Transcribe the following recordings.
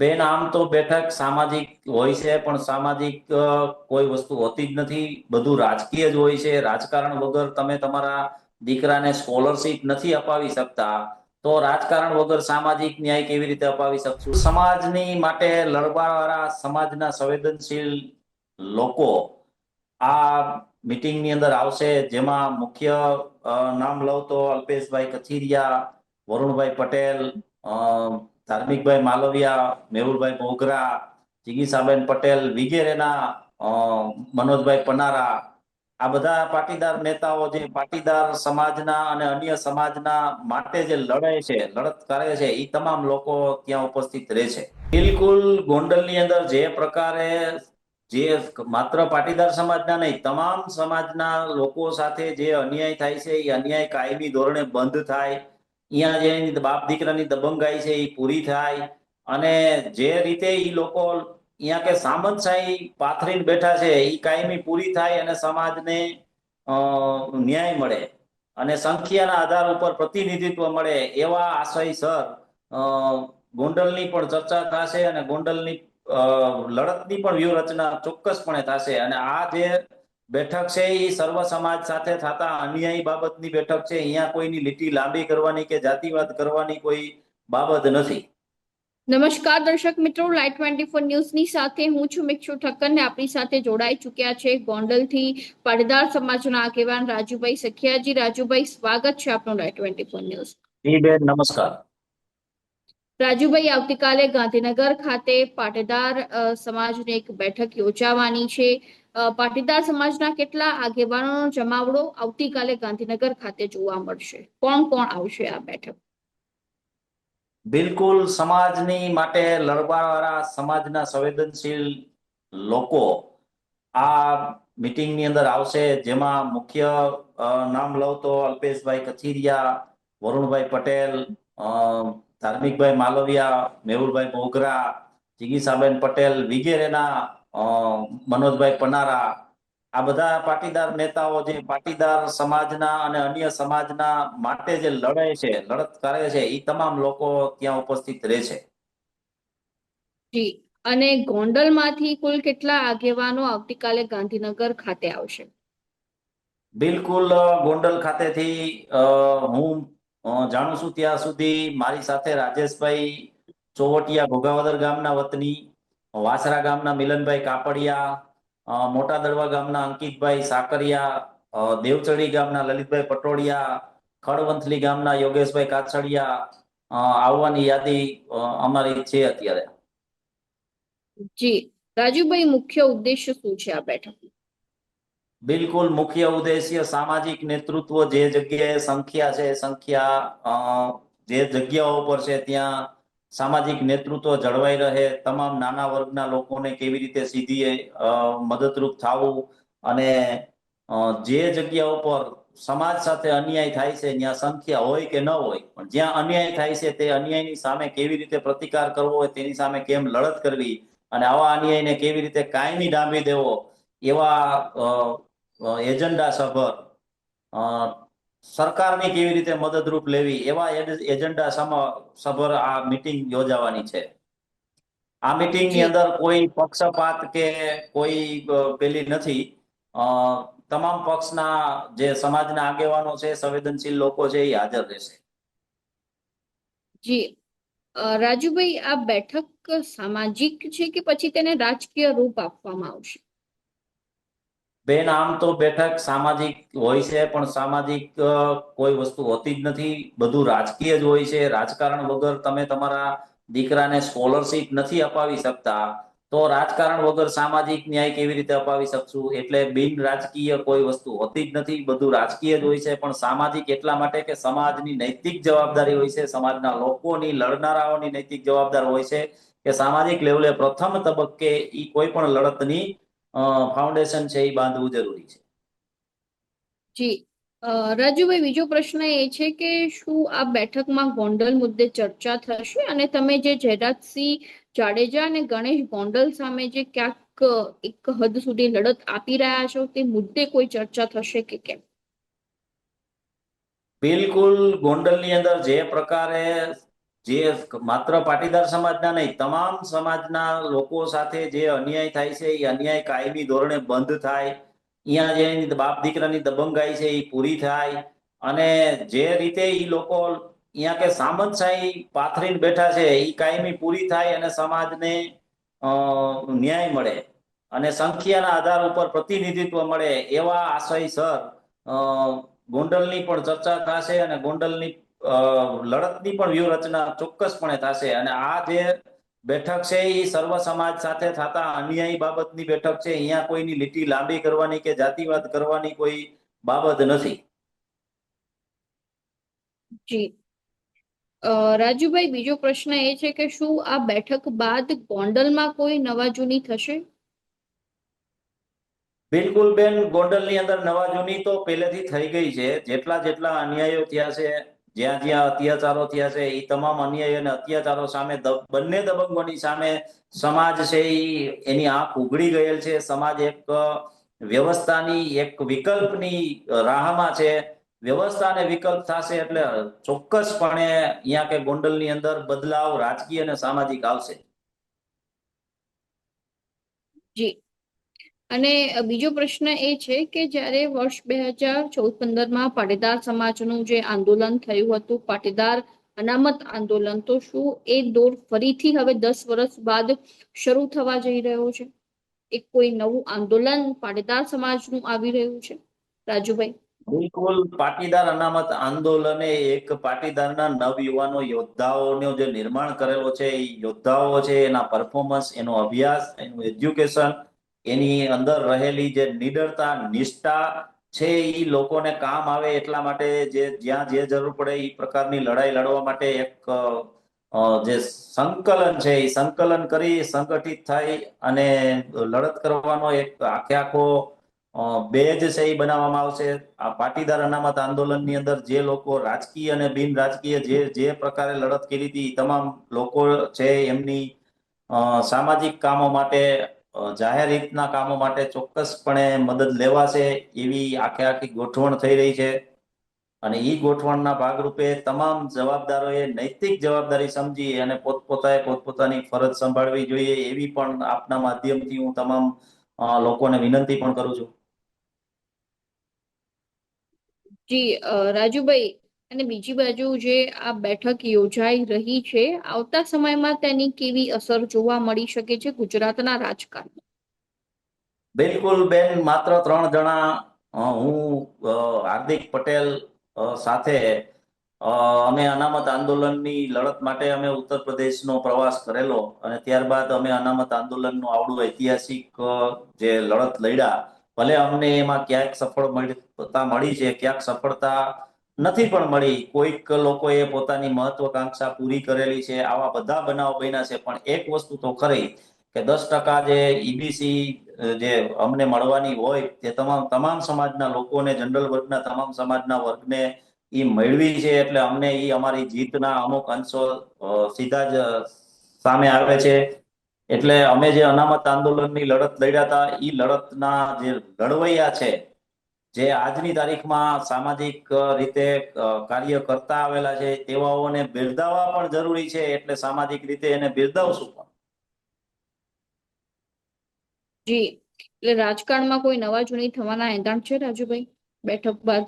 બેન આમ તો બેઠક સામાજિક હોય છે, પણ સામાજિક કોઈ વસ્તુ હોતી જ નથી. બધું રાજકીય જ હોય છે. રાજકારણ વગર તમે તમારા દીકરાને સ્કોલરશીપ નથી અપાવી શકતા. તો રાજકારણ વગર સામાજિક ન્યાય કેવી રીતે અપાવી શકશું? સમાજની માટે લડવાવાળા સમાજના સંવેદનશીલ લોકો આ મિટિંગની અંદર આવશે, જેમાં મુખ્ય નામ લઉં તો અલ્પેશભાઈ કથિરિયા, વરુણભાઈ પટેલ ધાર્મિકભાઈ માલવિયા, મેહુલભાઈ મોગરા, જિગીસાબેન પટેલ વિગેરેના મનોજભાઈ પનારા, આ બધા પાટીદાર નેતાઓ જે પાટીદાર સમાજના અને અન્ય સમાજના માટે જે લડે છે, લડત કરે છે એ તમામ લોકો ત્યાં ઉપસ્થિત રહે છે. બિલકુલ ગોંડલની અંદર જે પ્રકારે જે માત્ર પાટીદાર સમાજના નહીં, તમામ સમાજના લોકો સાથે જે અન્યાય થાય છે એ અન્યાય કાયમી ધોરણે બંધ થાય અહીંયા જે બાપ દીકરાની દબંગાઈ છે એ પૂરી થાય. અને જે રીતે એ લોકો અહીંયા કે સામંતશાહી પાથરીને બેઠા છે એ કાયમી પૂરી થાય અને સમાજને ન્યાય મળે. અને સંખ્યાના આધાર ઉપર પ્રતિનિધિત્વ મળે એવા આશયસર અ, ગોંડલની પણ ચર્ચા થશે અને ગોંડલની લડતની પણ વ્યૂહરચના ચોક્કસપણે થશે. અને આ જે બેઠક છે એ સર્વ સમાજ સાથે થતા અન્યાયી બાબતની બેઠક છે. અહીંયા કોઈની લીટી લાંબી કરવાની કે જાતિવાદ કરવાની કોઈ બાબત નથી. નમસ્કાર દર્શક મિત્રો લાઈટ ટ્વેન્ટી ફોર ન્યૂઝની સાથે હું છું મિક્ષુ ઠક્કર ને આપણી સાથે જોડાઈ ચુક્યા છે ગોંડલથી પાટીદાર સમાજના આગેવાન રાજુભાઈ સખિયાજી. રાજુભાઈ સ્વાગત છે આપનું લાઈટ ટ્વેન્ટી ફોર ન્યૂઝ. જી બેન નમસ્કાર. રાજુભાઈ આવતીકાલે ગાંધીનગર ખાતે પાટીદાર સમાજની એક બેઠક યોજાવાની છે. પાટીદાર સમાજના કેટલા આગેવાનોનો જમાવડો આવતીકાલે ગાંધીનગર ખાતે જોવા મળશે? કોણ કોણ આવશે આ બેઠક? બિલકુલ સમાજની માટે લડવાવાળા સમાજના સંવેદનશીલ લોકો આ મિટિંગની અંદર આવશે, જેમાં મુખ્ય નામ લઉં તો અલ્પેશભાઈ કથિરિયા, વરુણભાઈ પટેલ ધાર્મિકભાઈ માલવિયા, મેહુલભાઈ મોગરા, જીગીસાબેન પટેલ, વગેરેના મનોજભાઈ પનારા આ બધા પાટીદાર નેતાઓ જે પાટીદાર સમાજના અને અન્ય સમાજના માટે જે લડે છે લડત કરે છે એ તમામ લોકો ત્યાં ઉપસ્થિત રહે છે. જી અને ગોંડલમાંથી કુલ કેટલા આગેવાનો આવતીકાલે ગાંધીનગર ખાતે આવશે? બિલકુલ ગોંડલ ખાતેથી હું જાણું છું ત્યાં સુધી મારી સાથે રાજેશભાઈ ચોવટિયા ભોગાવદર ગામના વતની વાસરા ગામના મિલનભાઈ કાપડિયા મોટા દળવા ગામના અંકિતભાઈ સાકરિયા દેવચડી ગામના લલિતભાઈ પટોડિયા ખડવંથલી ગામના યોગેશભાઈ કાછડિયા આવવાની યાદી અમારી છે અત્યારે. જી રાજુભાઈ મુખ્ય ઉદ્દેશ્ય શું છે આ બેઠક? બિલકુલ મુખ્ય ઉદ્દેશ્ય સામાજિક નેતૃત્વ જે જગ્યાએ સંખ્યા છે સંખ્યા જે જગ્યાઓ પર છે ત્યાં સામાજિક નેતૃત્વ જળવાઈ રહે, તમામ નાના વર્ગના લોકોને કેવી રીતે સીધી મદદરૂપ થવું અને જે જગ્યા ઉપર સમાજ સાથે અન્યાય થાય છે, ત્યાં સંખ્યા હોય કે ન હોય, પણ જ્યાં અન્યાય થાય છે, તે અન્યાયની સામે કેવી રીતે પ્રતિકાર કરવો હોય, તેની સામે કેમ લડત કરવી અને આવા અન્યાયને કેવી રીતે કાયમી ડામી દેવો એવા એજન્ડા સભર સરકારની કેવી રીતે મદદરૂપ લેવી એવા એજન્ડા સભર આ મીટિંગ યોજાવાની છે. આ મીટિંગની. અંદર કોઈ પક્ષપાત કે કોઈ પેલી નથી. તમામ પક્ષના જે સમાજના આગેવાનો છે સંવેદનશીલ લોકો છે એ હાજર રહેશે. જી. રાજુભાઈ આ બેઠક સામાજિક છે કે પછી તેને રાજકીય રૂપ આપવામાં આવશે? બેન આમ તો બેઠક સામાજિક હોય છે, પણ સામાજિક કોઈ વસ્તુ હોતી જ નથી. બધું રાજકીય જ હોય છે. રાજકારણ વગર તમે તમારા દીકરાને સ્કોલરશીપ નથી અપાવી શકતા. તો રાજકારણ વગર સામાજિક ન્યાય કેવી રીતે અપાવી શકશું? એટલે બિન રાજકીય કોઈ વસ્તુ હોતી જ નથી. બધું રાજકીય જ હોય છે, પણ સામાજિક એટલા માટે કે સમાજની નૈતિક જવાબદારી હોય છે. સમાજના લોકોની, લડનારાઓની નૈતિક જવાબદાર હોય છે કે સામાજિક લેવલે પ્રથમ તબક્કે એ કોઈ પણ લડતની ફાઉન્ડેશન છે એ બાંધવું જરૂરી છે. જી. રાજુભાઈ બીજો પ્રશ્ન એ છે કે શું આ બેઠકમાં ગોંડલ મુદ્દે ચર્ચા થશે? અને તમે જે જયરાજસિંહ જાડેજા અને ગણેશ ગોંડલ સામે જે ક્યાંક એક હદ સુધી લડત આપી રહ્યા છો તે મુદ્દે કોઈ ચર્ચા થશે કે કેમ? બિલકુલ ગોંડલની અંદર જે પ્રકારે જે માત્ર પાટીદાર સમાજના નહીં, તમામ સમાજના લોકો સાથે જે અન્યાય થાય છે, એ અન્યાય કાયમી ધોરણે બંધ થાય. અહીંયા જે બાપ દીકરાની દબંગાઈ છે, એ પૂરી થાય. અને જે રીતે એ લોકો અહીંયા કે સામંતશાહી પાથરીને બેઠા છે એ કાયમી પૂરી થાય અને સમાજને ન્યાય મળે. અને સંખ્યાના આધાર ઉપર પ્રતિનિધિત્વ મળે એવા આશય સર ગોંડલની પણ ચર્ચા થશે અને ગોંડલની લડતની પણ વ્યૂહરચના ચોક્કસપણે થશે અને આ જે બેઠક છે એ સર્વ સમાજ સાથે થતા અન્યાયી બાબતની બેઠક છે અહીંયા કોઈની લીટી લાંબી કરવાની કે જાતિવાદ કરવાની કોઈ બાબત નથી? જી. રાજુભાઈ બીજો પ્રશ્ન એ છે કે શું આ બેઠક બાદ ગોંડલમાં કોઈ નવા જૂની થશે? બિલકુલ બેન ગોંડલની અંદર નવા જૂની તો પહેલેથી થઈ ગઈ છે. જેટલા જેટલા અન્યાયો થયા છે જ્યાં જ્યાં અત્યાચારો થયા છે એ તમામ અન્યાય અને અત્યાચારો સામે બંને દબંગોની સામે સમાજ છે એની આંખ ઉઘડી ગયેલ છે. સમાજ એક વ્યવસ્થાની એક વિકલ્પની રાહમાં છે. વ્યવસ્થા અને વિકલ્પ થશે એટલે ચોક્કસપણે અહીંયા કે ગોંડલની અંદર બદલાવ રાજકીય અને સામાજિક આવશે. જી. અને બીજો પ્રશ્ન એ છે કે જ્યારે વર્ષ બે હજાર ચૌદ પંદરમાં પાટીદાર સમાજનું જે આંદોલન થયું હતું, પાટીદાર અનામત આંદોલન, તો શું એ દોર ફરીથી હવે દસ વર્ષ બાદ શરૂ થવા જઈ રહ્યો છે? એક કોઈ નવું આંદોલન પાટીદાર સમાજનું આવી રહ્યું છે? રાજુભાઈ. બિલકુલ, પાટીદાર અનામત આંદોલને એક પાટીદારના નવયુવાનો યોદ્ધાઓનો જે નિર્માણ કરેલો છે, એ યોદ્ધાઓ છે, એના પરફોર્મન્સ એનો અભ્યાસ, એનું એજ્યુકેશન એની અંદર રહેલી જે નિડરતા, નિષ્ઠા છે એ લોકોને કામ આવે એટલા માટે જે જ્યાં જે જરૂર પડે એ પ્રકારની લડાઈ લડવા માટે એક જે સંકલન છે એ સંકલન કરી સંગઠિત થઈ અને લડત કરવાનો એક આખે આખો બેજ છે એ બનાવવામાં આવશે. આ પાટીદાર અનામત આંદોલનની અંદર જે લોકો રાજકીય અને બિન રાજકીય જે જે પ્રકારે લડત કરી હતી તમામ લોકો છે એમની સામાજિક કામો માટે જાહેર હિતના કામો માટે ચોક્કસપણે મદદ લેવાશે એવી આખે આખી ગોઠવણ થઈ રહી છે. અને એ ગોઠવણના ભાગરૂપે તમામ જવાબદારોએ નૈતિક જવાબદારી સમજી અને પોતપોતાએ પોતપોતાની ફરજ સંભાળવી જોઈએ એવી પણ આપના માધ્યમથી હું તમામ લોકોને વિનંતી પણ કરું છું. જી રાજુભાઈ અને બીજી બાજુ જે આ બેઠક યોજાઈ રહી છે, આવતા સમયમાં તેની કેવી અસર જોવા મળી શકે છે ગુજરાતના રાજકારણમાં? બિલકુલ બેન, માત્ર ત્રણ જણા હું હાર્દિક પટેલ સાથે અમે અનામત આંદોલનની લડત માટે અમે ઉત્તર પ્રદેશનો પ્રવાસ કરેલો અને ત્યારબાદ અમે અનામત આંદોલનનું આવડું ઐતિહાસિક જે લડત લડ્યા. ભલે અમને એમાં ક્યાંક સફળ મળતા મળી છે, ક્યાંક સફળતા નથી પણ મળી. કોઈક લોકોએ પોતાની મહત્વકાંક્ષા પૂરી કરેલી છે, આવા બધા બનાવ બન્યા છે, પણ એક વસ્તુ તો ખરી કે દસ ટકા જે ઈબીસી જે અમને મળવાની હોય તે તમામ તમામ સમાજના લોકોને, જનરલ વર્ગના તમામ સમાજના વર્ગને એ મેળવી છે, એટલે અમને એ અમારી જીતના અમુક અંશો સીધા જ સામે આવે છે. એટલે અમે જે અનામત આંદોલનની લડત લડ્યા હતા એ લડતના જે લડવૈયા છે જે આજની તારીખમાં સામાજિક રીતે કાર્ય કરતા આવેલા છે તેવાઓને બિરદાવવા પણ જરૂરી છે એટલે સામાજિક રીતે એને બિરદાવશું પણ. જી એટલે રાજકારણમાં કોઈ નવા ચૂંટણી થવાના એંધાણ છે રાજુભાઈ? બેઠક બાદ?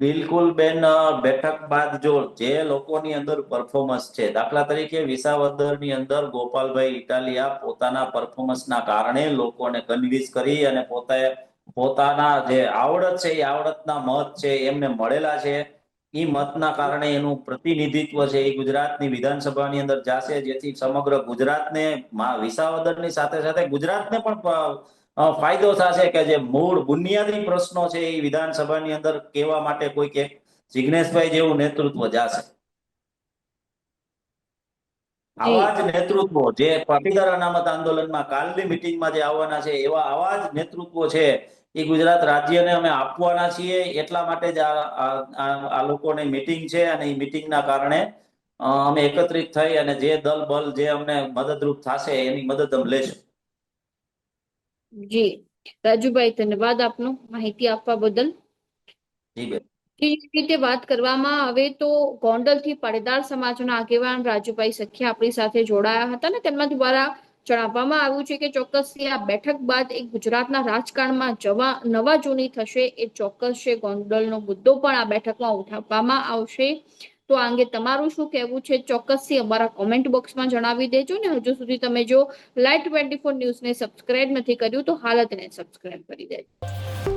બિલકુલ બેન બેઠક બાદ જો જે લોકોની અંદર પરફોર્મન્સ છે દાખલા તરીકે વિસાવદરની અંદર ગોપાલભાઈ ઇટાલિયા પોતાના પરફોર્મન્સના કારણે લોકોને કન્વિન્સ કરી અને પોતે પોતાના જે આવડત છે, એ આવડતના મત છે, એમને મળેલા છે. એ મતના કારણે એનું પ્રતિનિધિત્વ છે, એ ગુજરાતની વિધાનસભાની અંદર જાશે, જેથી સમગ્ર ગુજરાતને વિસાવદરની સાથે સાથે ગુજરાતને પણ ફાયદો થશે કે જે મૂળ બુનિયાદી પ્રશ્નો છે, એ વિધાનસભાની અંદર કહેવા માટે કોઈક એક જિગ્નેશભાઈ જેવું નેતૃત્વ જાશે. આવા જ નેતૃત્વો જે પાટીદાર અનામત આંદોલનમાં કાલની મિટિંગમાં જે આવવાના છે એવા આવા જ નેતૃત્વો છે એ ગુજરાત રાજ્યને અમે આપવાના છીએ. એટલા માટે જ આ લોકોની મિટિંગ છે અને એ મિટિંગના કારણે અમે એકત્રિત થઈ અને જે દલ બલ જે અમને મદદરૂપ થશે એની મદદ અમે લેશું. જી. રાજુભાઈ ધન્યવાદ આપનો માહિતી આપવા બદલ. જી બેન. રીતે વાત કરવામાં આવે તો ગોંડલથી પડેદાર સમાજના આગેવાન રાજુભાઈ સખિયા આપણી સાથે જોડાયા હતા ને તેમના દ્વારા જણાવવામાં આવ્યું છે કે ચોક્કસ આ બેઠક બાદ એક ગુજરાતના રાજકારણમાં જવા, નવા જૂની થશે એ ચોક્કસ છે. ગોંડલનો મુદ્દો પણ આ બેઠકમાં ઉઠાવવામાં આવશે. તો આ અંગે તમારું શું કહેવું છે? ચોક્કસથી અમારા કોમેન્ટ બોક્સમાં જણાવી દેજો ને હજુ સુધી તમે જો લાઈટ ટ્વેન્ટી ફોર ન્યૂઝને સબસ્ક્રાઇબ નથી કર્યું તો હાલ જ તેને સબસ્ક્રાઇબ કરી દેજો.